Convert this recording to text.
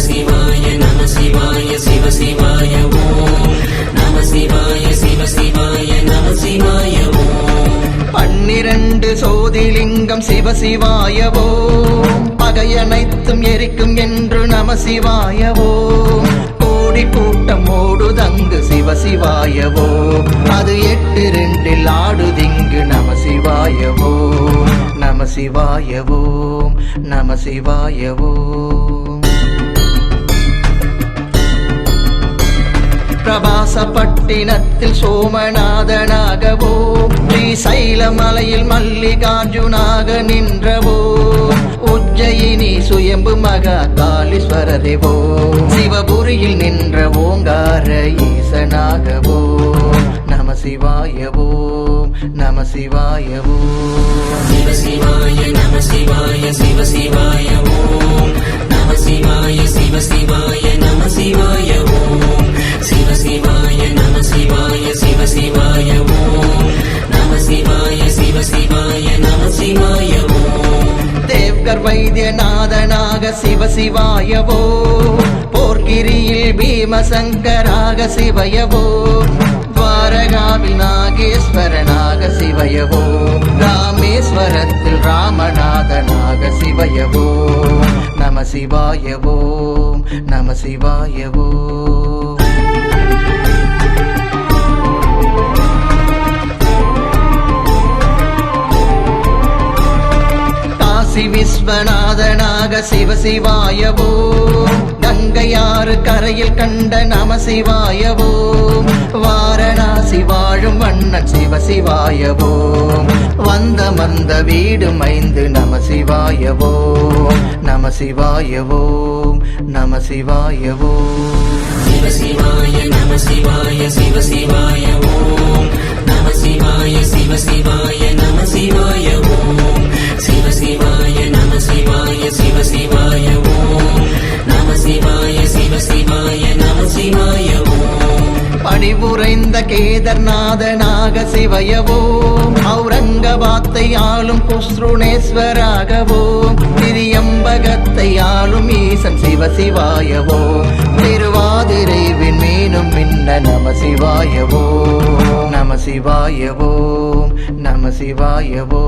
சிவாய நம சிவாய சிவ சிவாய ஓம். நம சிவாய சிவ சிவாய நம சிவாய ஓம். பன்னிரண்டு சோதிலிங்கம் சிவசிவாயவோ பகையனைத்தும் எரிக்கும் என்று நம சிவாயவோ கோடி கூட்டம் ஓடுதங்கு சிவசிவாயவோ அது எட்டு ரெண்டில் ஆடுதிங்கு நம சிவாயவோ நம சிவாயவோ நம சிவாயவோ பிரபாசப்பட்டினத்தில் சோமநாதனாகவோ ஸ்ரீ சைலமலையில் மல்லிகார்ஜுனாக நின்றவோ உஜ்ஜயினி சுயம்பு மகா காளீஸ்வரதேவோ சிவபுரியில் நின்ற ஓங்கார ஈசனாகவோ நம சிவாயவோ நம சிவாயவோ. சிவ சிவாய நம சிவாய. வேந்தர் வைத்தியநாதனாக சிவசிவாயவோ? போர்க்கிரியில் பீமசங்கராக சிவயவோ? துவாரகாவில் நாகேஸ்வரனாக சிவயவோ? ராமேஸ்வரத்தில் ராமநாதனாக சிவயவோ? நம சிவாயவோ நம சிவாயவோ விஸ்வநாதனாக சிவசிவாயவோ. கங்கையாறு கரையில் கண்ட நம சிவாயவோ வாரணாசி வாழும் வண்ணன் சிவசிவாயவோ. வந்த மந்த வீடு மைந்து நம சிவாயவோ நம சிவாயவோ நம சிவாயவோ சிவசிவாய நம சிவாய சிவசிவாய. பணிபுரைந்த கேதர்நாதனாக சிவயவோ அவுரங்கபாத்தை ஆளும் குஸ்ருணேஸ்வராகவோம் திரியம்பகத்தை ஆளும் ஈசன் சிவ சிவாயவோ திருவாதிரை விண்மீனும் மின்ன நம சிவாயவோ நம சிவாயவோ நம சிவாயவோ